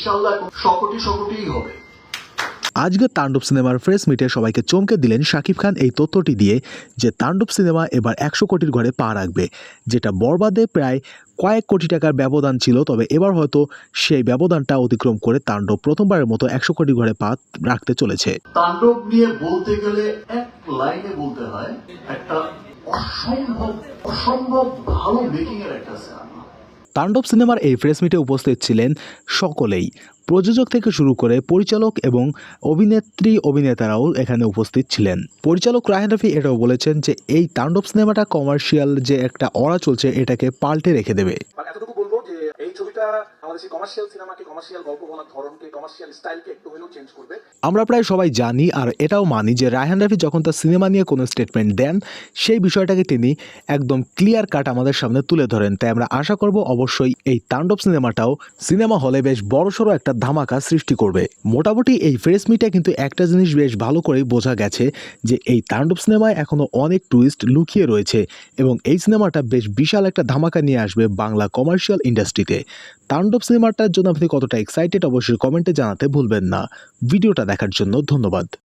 ইনশাল্লাহ হবে। আজকে তাণ্ডব সিনেমার ফ্রেশ মিটে সবাইকে চমকে দিলেন শাকিব খান এই তথ্যটি দিয়ে যে তাণ্ডব সিনেমা এবার একশো কোটির ঘরে পা রাখবে যেটা বরবাদে প্রায় কয়েক কোটি টাকার ব্যবধান ছিল তবে এবার হয়তো সেই ব্যবধানটা অতিক্রম করে তাণ্ডব প্রথমবারের মতো একশো কোটি ঘরে পা রাখতে চলেছে। তাণ্ডব নিয়ে বলতে গেলে এক লাইনে বলতে হয় একটা অসম্ভব অসম্ভব ভালো মেকিং এর একটা তাণ্ডব সিনেমার এই প্রেস মিটে উপস্থিত ছিলেন সকলেই। প্রযোজক থেকে শুরু করে পরিচালক এবং অভিনেত্রী অভিনেতারাও এখানে উপস্থিত ছিলেন। পরিচালক রাহেন রফি এটাও বলেছেন যে, এই তাণ্ডব সিনেমাটা কমার্শিয়াল যে একটা অড়া চলছে, এটাকে পাল্টে রেখে দেবে। মানে এই ছবিটা সেই কমার্শিয়াল সিনেমাকে কমার্শিয়াল গল্প বলার ধরনকে কমার্শিয়াল স্টাইলকে একটু হলেও চেঞ্জ করবে। আমরা প্রায় সবাই জানি আর এটাও মানি যে রায়হান রাফি যখন তার সিনেমা নিয়ে কোনো স্টেটমেন্ট দেন, সেই বিষয়টাকে তিনি একদম ক্লিয়ার কাট আমাদের সামনে তুলে ধরেন। তাই আমরা আশা করব অবশ্যই এই তাণ্ডব সিনেমাটাও সিনেমা হলে বেশ বড়সড় একটা ধামাকা সৃষ্টি করবে। মোটামুটি এই ফ্রেশ মিটে কিন্তু একটা জিনিস বেশ ভালো করেই বোঝা গেছে যে এই তাণ্ডব সিনেমায় এখনও অনেক টুইস্ট লুকিয়ে রয়েছে এবং এই সিনেমাটা বেশ বিশাল একটা ধামাকা নিয়ে আসবে বাংলা কমার্শিয়াল ইন্ডাস্ট্রিতে তাণ্ডব সিনেমাটার জন্য আপনি কতটা এক্সাইটেড অবশ্যই কমেন্টে জানাতে ভুলবেন না। ভিডিওটা দেখার জন্য ধন্যবাদ।